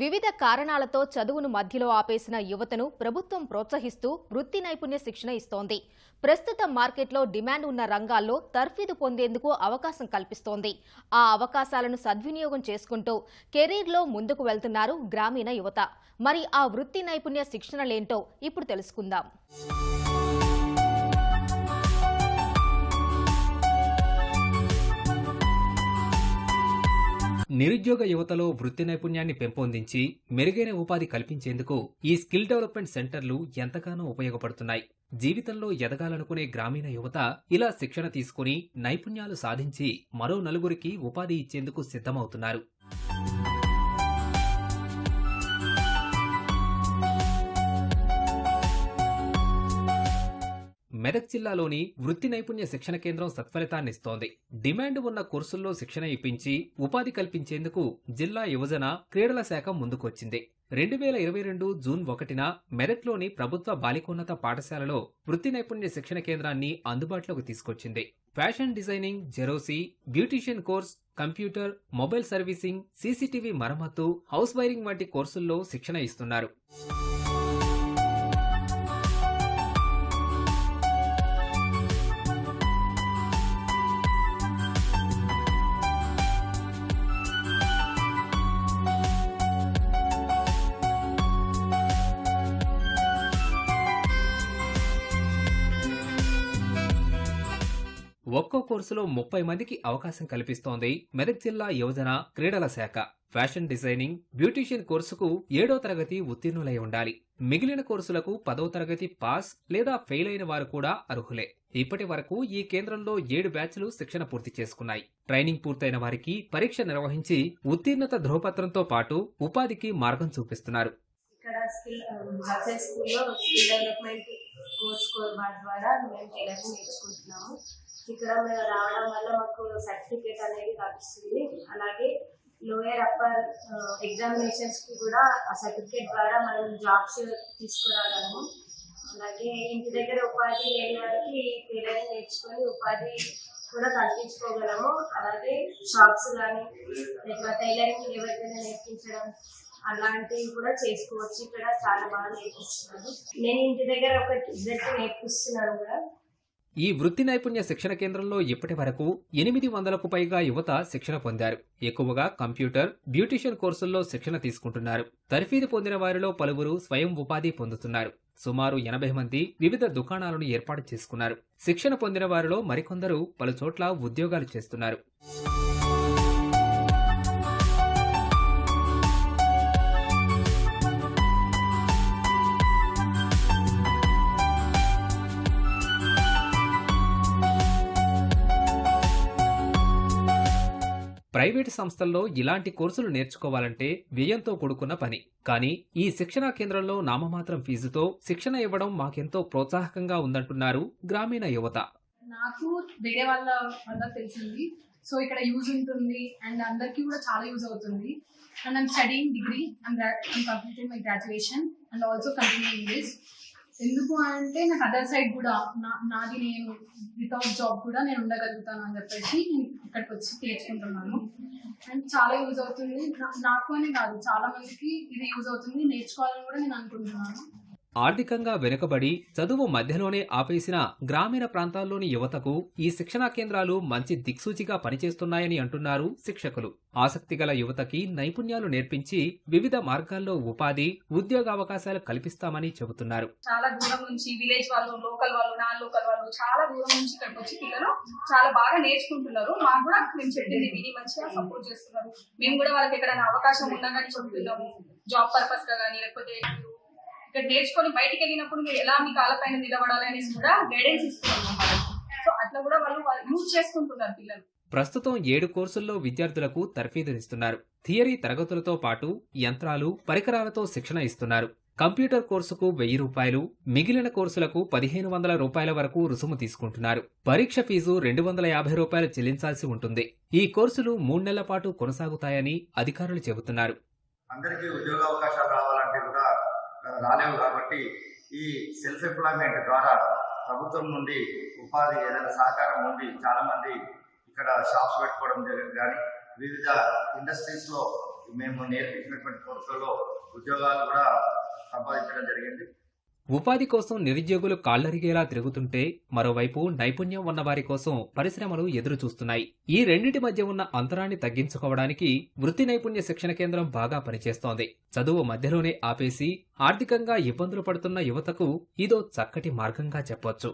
వివిధ కారణాలతో చదువును మధ్యలో ఆపేసిన యువతను ప్రభుత్వం ప్రోత్సహిస్తూ వృత్తి నైపుణ్య శిక్షణ ఇస్తోంది. ప్రస్తుత మార్కెట్లో డిమాండ్ ఉన్న రంగాల్లో తర్ఫీదు పొందేందుకు అవకాశం కల్పిస్తోంది. ఆ అవకాశాలను సద్వినియోగం చేసుకుంటూ కెరీర్లో ముందుకు వెళ్తున్నారు గ్రామీణ యువత. మరి ఆ వృత్తి నైపుణ్య శిక్షణలేంటో ఇప్పుడు తెలుసుకుందాం. నిరుద్యోగ యువతలో వృత్తి నైపుణ్యాన్ని పెంపొందించి మెరుగైన ఉపాధి కల్పించేందుకు ఈ స్కిల్ డెవలప్మెంట్ సెంటర్లు ఎంతగానో ఉపయోగపడుతున్నాయి. జీవితంలో ఎదగాలనుకునే గ్రామీణ యువత ఇలా శిక్షణ తీసుకుని నైపుణ్యాలు సాధించి మరో నలుగురికి ఉపాధి ఇచ్చేందుకు సిద్ధమవుతున్నారు. మెదక్ జిల్లాలోని వృత్తి నైపుణ్య శిక్షణ కేంద్రం సత్ఫలితాన్నిస్తోంది డిమాండ్ ఉన్న కోర్సుల్లో శిక్షణ ఇప్పించి ఉపాధి కల్పించేందుకు జిల్లా యువజన క్రీడల శాఖ ముందుకొచ్చింది. రెండు వేల ఇరవై రెండు జూన్ ఒకటిన మెదక్లోని ప్రభుత్వ బాలికోన్నత పాఠశాలలో వృత్తి నైపుణ్య శిక్షణ కేంద్రాన్ని అందుబాటులోకి తీసుకొచ్చింది. Fashion designing జెరోసీ beautician course computer mobile servicing CCTV మరమ్మతు హౌస్ వైరింగ్ వంటి కోర్సుల్లో శిక్షణ ఇస్తున్నారు. ఒక్కో కోర్సులో ముప్పై మందికి అవకాశం కల్పిస్తోంది. మెదక్ జిల్లా యువజన క్రీడల శాఖ. ఫ్యాషన్ డిజైనింగ్ బ్యూటీషియన్ కోర్సుకు ఏడో తరగతి ఉత్తీర్ణులై ఉండాలి. మిగిలిన కోర్సులకు పదో తరగతి పాస్ లేదా ఫెయిల్ అయిన వారు కూడా అర్హులే. ఇప్పటి వరకు ఈ కేంద్రంలో ఏడు బ్యాచ్లు శిక్షణ పూర్తి చేసుకున్నాయి. ట్రైనింగ్ పూర్తయిన వారికి పరీక్ష నిర్వహించి ఉత్తీర్ణత ధ్రువపత్రంతో పాటు ఉపాధికి మార్గం చూపిస్తున్నారు. ఇక్కడ స్కిల్ స్కూల్లో స్కిల్ డెవలప్మెంట్ కోర్స్ ద్వారా మేము నేర్చుకుంటున్నాము. ఇక్కడ మేము రావడం వల్ల మాకు సర్టిఫికేట్ అనేది లభిస్తుంది. అలాగే లోయర్ అప్పర్ ఎగ్జామినేషన్స్కి కూడా ఆ సర్టిఫికేట్ ద్వారా మనం జాబ్స్ తీసుకురాగలము. అలాగే ఇంటి దగ్గర ఉపాధి లేని వారికి టైలరింగ్ నేర్చుకొని ఉపాధి కూడా కల్పించుకోగలము. అలాగే షాప్స్ కానీ లేక టైలరింగ్ ఎవరికైనా నేర్పించడం అలాంటివి కూడా చేసుకోవచ్చు. ఇక్కడ చాలా బాగా నేర్పిస్తున్నారు. నేను ఇంటి దగ్గర ఒక ఇద్దరికి నేర్పిస్తున్నాను కూడా. ఈ వృత్తి నైపుణ్య శిక్షణ కేంద్రంలో ఇప్పటి వరకు ఎనిమిది వందలకు పైగా యువత శిక్షణ పొందారు. ఎక్కువగా కంప్యూటర్ బ్యూటిషియన్ కోర్సుల్లో శిక్షణ తీసుకుంటున్నారు. తర్ఫీదు పొందిన వారిలో పలువురు స్వయం ఉపాధి పొందుతున్నారు. సుమారు ఎనభై మంది వివిధ దుకాణాలను ఏర్పాటు చేసుకున్నారు. శిక్షణ పొందిన వారిలో మరికొందరు పలుచోట్ల ఉద్యోగాలు చేస్తున్నారు. ప్రైవేటు సంస్థల్లో ఇలాంటి కోర్సులు నేర్చుకోవాలంటే వ్యయంతో కూడుకున్న పని. కానీ ఈ శిక్షణా కేంద్రంలో నామమాత్రం ఫీజుతో శిక్షణ ఇవ్వడం మాకెంతో ప్రోత్సాహకంగా ఉందంటున్నారు గ్రామీణ యువత. నాకు వేరే వాళ్ళ వల్ల తెలిసింది. సో ఇక్కడ యూజ్ ఉంటుంది అండ్ అందరికీ కూడా చాలా యూజ్ అవుతుంది. And I'm studying degree and I'm completing my graduation and also continue this ఎందుకు అంటే నాకు అదర్ సైడ్ కూడా నా నాది నేను వితౌట్ జాబ్ కూడా నేను ఉండగలుగుతాను అని చెప్పేసి నేను ఇక్కడికి వచ్చి నేర్చుకుంటున్నాను. అండ్ చాలా యూజ్ అవుతుంది. నాకు అనే కాదు చాలా మందికి ఇది యూజ్ అవుతుంది. నేర్చుకోవాలని కూడా నేను అనుకుంటున్నాను. ఆర్థికంగా వెనుకబడి చదువు మధ్యలోనే ఆపేసిన గ్రామీణ ప్రాంతాల్లోని యువతకు ఈ శిక్షణా కేంద్రాలు మంచి దిక్సూచిగా పనిచేస్తున్నాయని అంటున్నారు శిక్షకులు. ఆసక్తిగల యువతకి నైపుణ్యాలు నేర్పించి వివిధ మార్గాల్లో ఉపాధి ఉద్యోగావకాశాలు కల్పిస్తామని చెబుతున్నారు. చాలా దూరం నుంచి విలేజ్ వాళ్ళు లోకల్ వాళ్ళు నాన్ లోకల్ వాళ్ళు చాలా దూరం నుంచి ఇక్కడికి వచ్చి పిల్లలు చాలా బాగా నేర్చుకుంటున్నారు. మాకు కూడా మేము చెప్పింది విని మంచిగా సపోర్ట్ చేస్తున్నారు. మేము కూడా వాళ్ళకి ఎక్కడైనా అవకాశం ఉందా కానీ చెప్తున్నాము జాబ్ పర్పస్గా కానీ లేకపోతే ఇక్కడ నేర్చుకొని బయటికి వెళ్ళినప్పుడు మీరు ఎలా మీ కాళ్ళపైన నిలబడాలి అనేసి కూడా గైడెన్స్ ఇస్తున్నాం సో అట్లా కూడా వాళ్ళు యూజ్ చేసుకుంటున్నారు పిల్లలు. ప్రస్తుతం ఏడు కోర్సుల్లో విద్యార్థులకు తర్ఫీదునిస్తున్నారు. థియరీ తరగతులతో పాటు యంత్రాలు పరికరాలతో శిక్షణ ఇస్తున్నారు. కంప్యూటర్ కోర్సుకు వెయ్యి రూపాయలు మిగిలిన కోర్సులకు పదిహేను వందల రూపాయల వరకు రుసుము తీసుకుంటున్నారు. పరీక్ష ఫీజు రెండు వందల యాభై రూపాయలు చెల్లించాల్సి ఉంటుంది. ఈ కోర్సులు మూడు నెలల పాటు కొనసాగుతాయని అధికారులు చెబుతున్నారు. అందరికీ ఉద్యోగ అవకాశాలు రావాలంటే కూడా రాలేవు కాబట్టి ఈ సెల్ఫ్ ఎంప్లాయ్మెంట్ ద్వారా ప్రభుత్వం నుండి ఉపాధి ఏదైనా సహకారం ఉండి చాలామంది ఇక్కడ షాప్స్ పెట్టుకోవడం జరిగింది. కానీ వివిధ ఇండస్ట్రీస్లో మేము నేర్పించినటువంటి కోర్సులలో ఉద్యోగాలు కూడా సంపాదించడం జరిగింది. ఉపాధి కోసం నిరుద్యోగులు కాళ్ళరిగేలా తిరుగుతుంటే మరోవైపు నైపుణ్యం ఉన్నవారి కోసం పరిశ్రమలు ఎదురు చూస్తున్నాయి ఈ రెండింటి మధ్య ఉన్న అంతరాన్ని తగ్గించుకోవడానికి వృత్తి నైపుణ్య శిక్షణ కేంద్రం బాగా పనిచేస్తోంది. చదువు మధ్యలోనే ఆపేసి ఆర్థికంగా ఇబ్బందులు పడుతున్న యువతకు ఇదో చక్కటి మార్గంగా చెప్పొచ్చు.